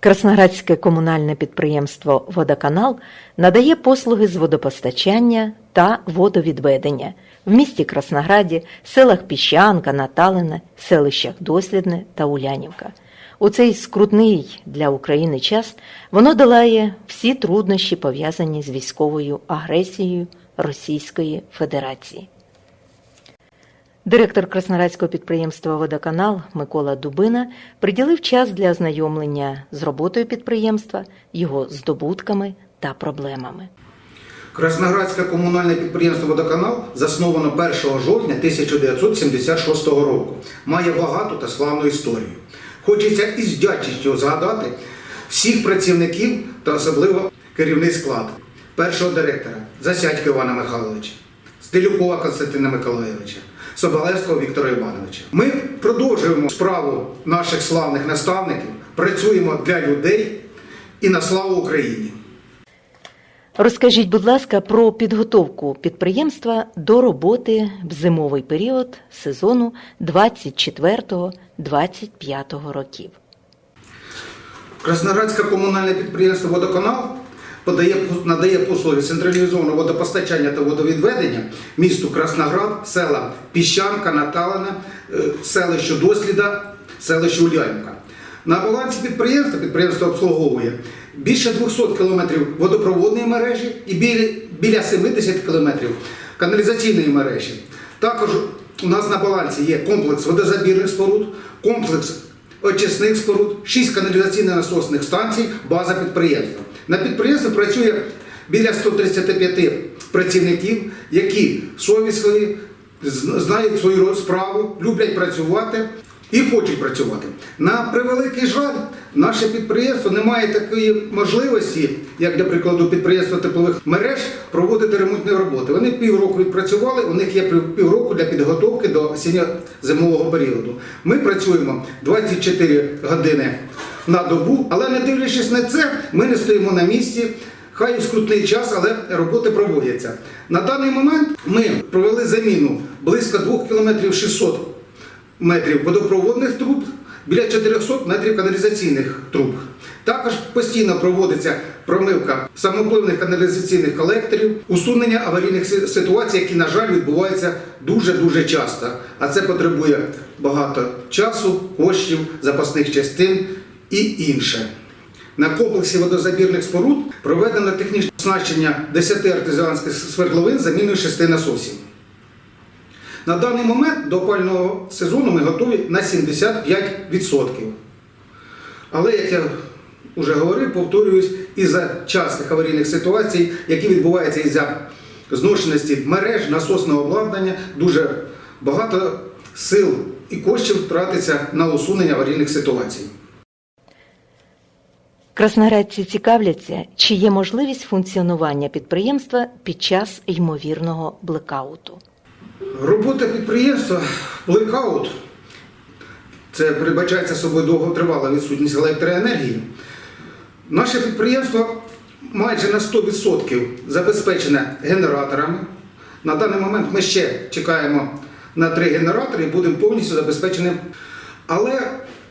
Красноградське комунальне підприємство Водоканал надає послуги з водопостачання та водовідведення в місті Краснограді, селах Піщанка, Наталине, селищах Дослідне та Улянівка. У цей скрутний для України час воно долає всі труднощі, пов'язані з військовою агресією Російської Федерації. Директор Красноградського підприємства Водоканал Микола Дубина приділив час для ознайомлення з роботою підприємства, його здобутками та проблемами. Красноградське комунальне підприємство Водоканал засновано 1 жовтня 1976 року. Має багату та славну історію. Хочеться із вдячністю згадати всіх працівників та особливо керівний склад першого директора Засядька Івана Михайловича, Стелюкова Константина Миколайовича, Соболевського Віктора Івановича. Ми продовжуємо справу наших славних наставників, працюємо для людей і на славу Україні. Розкажіть, будь ласка, про підготовку підприємства до роботи в зимовий період сезону 24-25 років. Красноградське комунальне підприємство Водоканал подає, надає послуги централізованого водопостачання та водовідведення місту Красноград, села Піщанка, Наталина, е, селище Досліда, селище Ульянівка. На балансі підприємства підприємство обслуговує більше 200 кілометрів водопроводної мережі і біля, біля 70 кілометрів каналізаційної мережі. Також у нас на балансі є комплекс водозабірних споруд, комплекс очисних споруд, 6 каналізаційно-насосних станцій, база підприємства. На підприємстві працює біля 135 працівників, які совісливі, знають свою справу, люблять працювати і хочуть працювати. На превеликий жаль, наше підприємство не має такої можливості, як для прикладу підприємства теплових мереж, проводити ремонтні роботи. Вони півроку відпрацювали, у них є півроку для підготовки до осінньо-зимового періоду. Ми працюємо 24 години на добу, але не дивлячись на це, ми не стоїмо на місці. Хай і скрутний час, але роботи проводяться. На даний момент ми провели заміну близько 2 км 600 метрів водопроводних труб, біля 400 метрів каналізаційних труб. Також постійно проводиться промивка самопливних каналізаційних колекторів, усунення аварійних ситуацій, які, на жаль, відбуваються дуже-дуже часто. А це потребує багато часу, коштів, запасних частин і інше. На комплексі водозабірних споруд проведено технічне оснащення 10 артезіанських свердловин заміною 6 насосів. На даний момент до опального сезону ми готові на 75%. Але, як я вже говорив, повторююсь, із-за частих аварійних ситуацій, які відбуваються із-за зношеності мереж, насосного обладнання, дуже багато сил і коштів тратиться на усунення аварійних ситуацій. Красноградці цікавляться, чи є можливість функціонування підприємства під час ймовірного блекауту. Робота підприємства блекаут це передбачається собою довготривала відсутність електроенергії. Наше підприємство майже на 100% забезпечене генераторами. На даний момент ми ще чекаємо на три генератори і будемо повністю забезпечені. Але,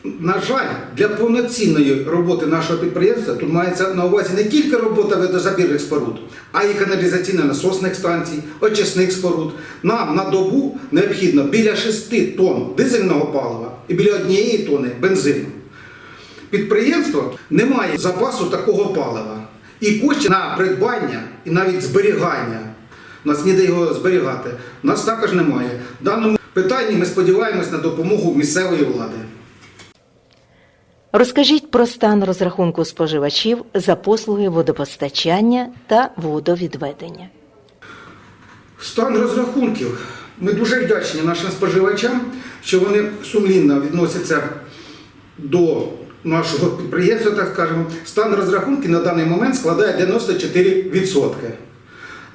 на жаль, для повноцінної роботи нашого підприємства тут мається на увазі не тільки робота водозабірних споруд, а й каналізаційно-насосних станцій, очисних споруд. Нам на добу необхідно біля 6 тонн дизельного палива і біля однієї тонни бензину. Підприємство не має запасу такого палива і коштів на придбання і навіть зберігання. У нас ніде його зберігати. У нас також немає. В даному питанні ми сподіваємось на допомогу місцевої влади. Розкажіть про стан розрахунку споживачів за послуги водопостачання та водовідведення. Стан розрахунків. Ми дуже вдячні нашим споживачам, що вони сумлінно відносяться до нашого підприємства, так скажемо. Стан розрахунків на даний момент складає 94%.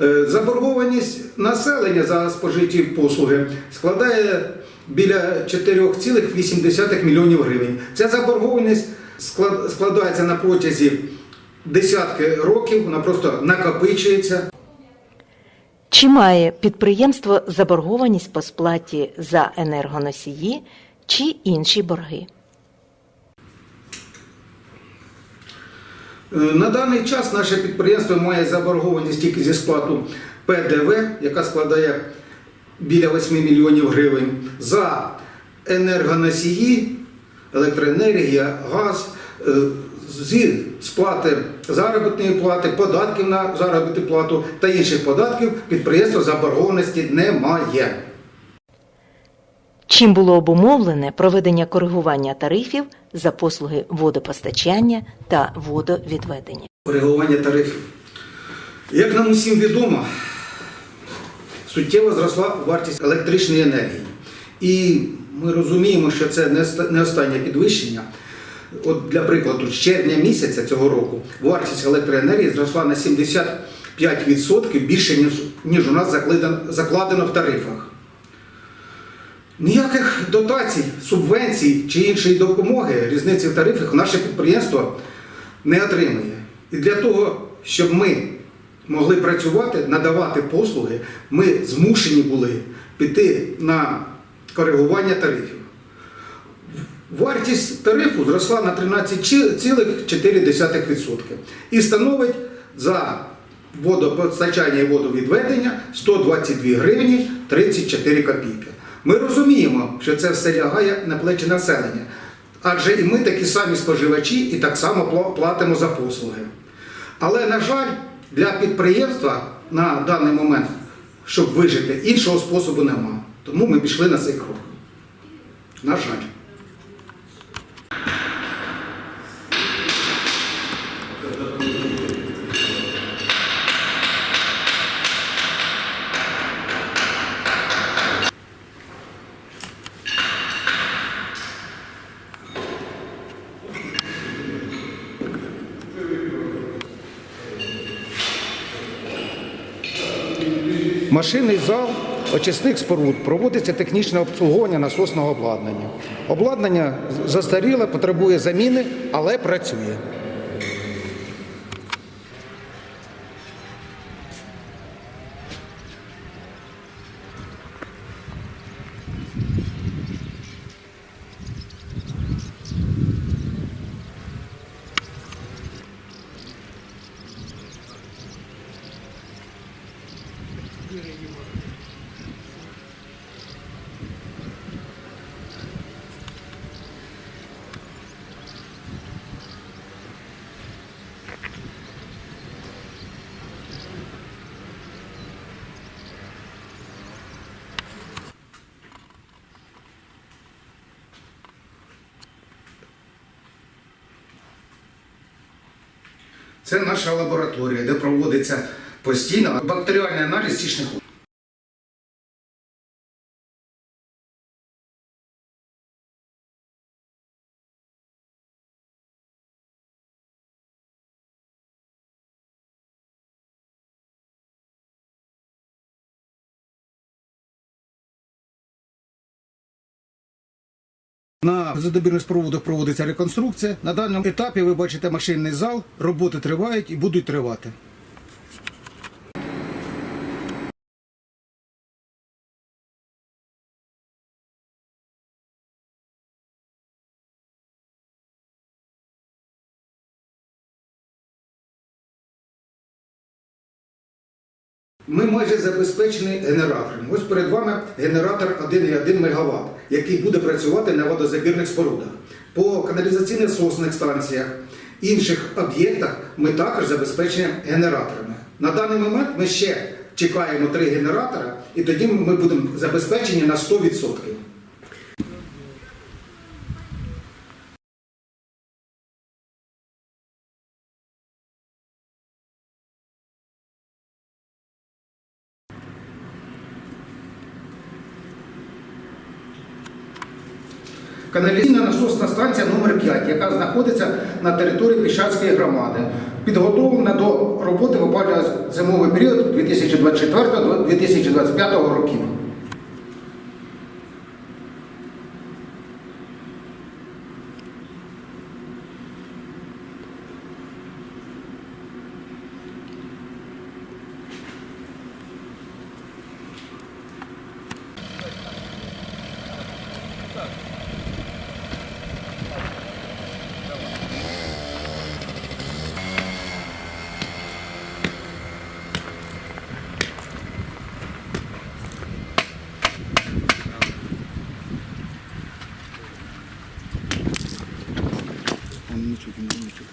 Е, Заборгованість населення за спожиті послуги складає біля 4,8 мільйонів гривень. Ця заборгованість складається на протязі десятки років, вона просто накопичується. Чи має підприємство заборгованість по сплаті за енергоносії чи інші борги? Е, На даний час наше підприємство має заборгованість тільки зі сплату ПДВ, яка складає біля 8 мільйонів гривень, за енергоносії, електроенергія, газ, е, зі сплати заробітної плати, податків на заробітну плату та інших податків підприємство заборгованості не має. Чим було обумовлене проведення коригування тарифів за послуги водопостачання та водовідведення. Коригування тарифів. Як нам усім відомо, суттєво зросла вартість електричної енергії. І ми розуміємо, що це не останнє підвищення. От для прикладу, з червня місяця цього року вартість електроенергії зросла на 75% більше, ніж, ніж у нас закладено, в тарифах. Ніяких дотацій, субвенцій чи іншої допомоги різниці в тарифах наше підприємство не отримує. І для того, щоб ми могли працювати, надавати послуги, ми змушені були піти на коригування тарифів. Вартість тарифу зросла на 13,4% і становить за водопостачання і водовідведення 122 гривні 34 копійки. Ми розуміємо, що це все лягає на плечі населення, адже і ми такі самі споживачі і так само платимо за послуги. Але, на жаль, для підприємства на даний момент, щоб вижити, іншого способу нема. Тому ми пішли на цей крок. На жаль. Машинний зал очисних споруд проводиться технічне обслуговування насосного обладнання. Обладнання застаріле, потребує заміни, але працює. Це наша лабораторія, де проводиться постійно бактеріальний аналіз стічних вод. На задобірних спроводах проводиться реконструкція. На даному етапі ви бачите машинний зал, роботи тривають і будуть тривати. Ми майже забезпечені генератором. Ось перед вами генератор 1,1 МВт, який буде працювати на водозабірних спорудах. По каналізаційних сосних станціях, інших об'єктах ми також забезпечені генераторами. На даний момент ми ще чекаємо три генератора, і тоді ми будемо забезпечені на 100%. Каналізаційна насосна станція номер 5 яка знаходиться на території Піщанської громади, підготовлена до роботи в опалювальний зимовий період 2024-2025 років. kendini çekimden de çok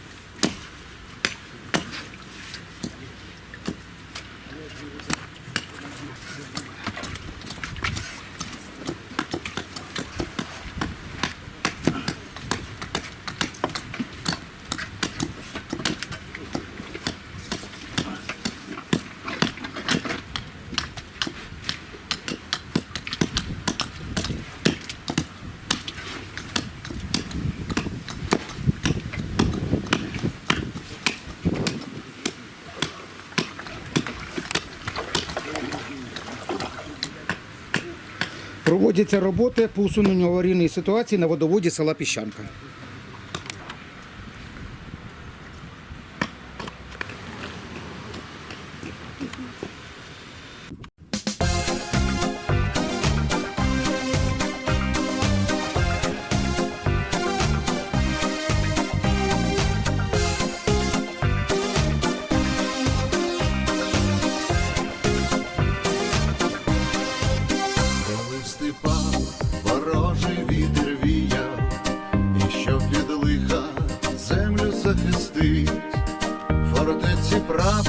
Проводяться роботи по усуненню аварійної ситуації на водоводі села Піщанка.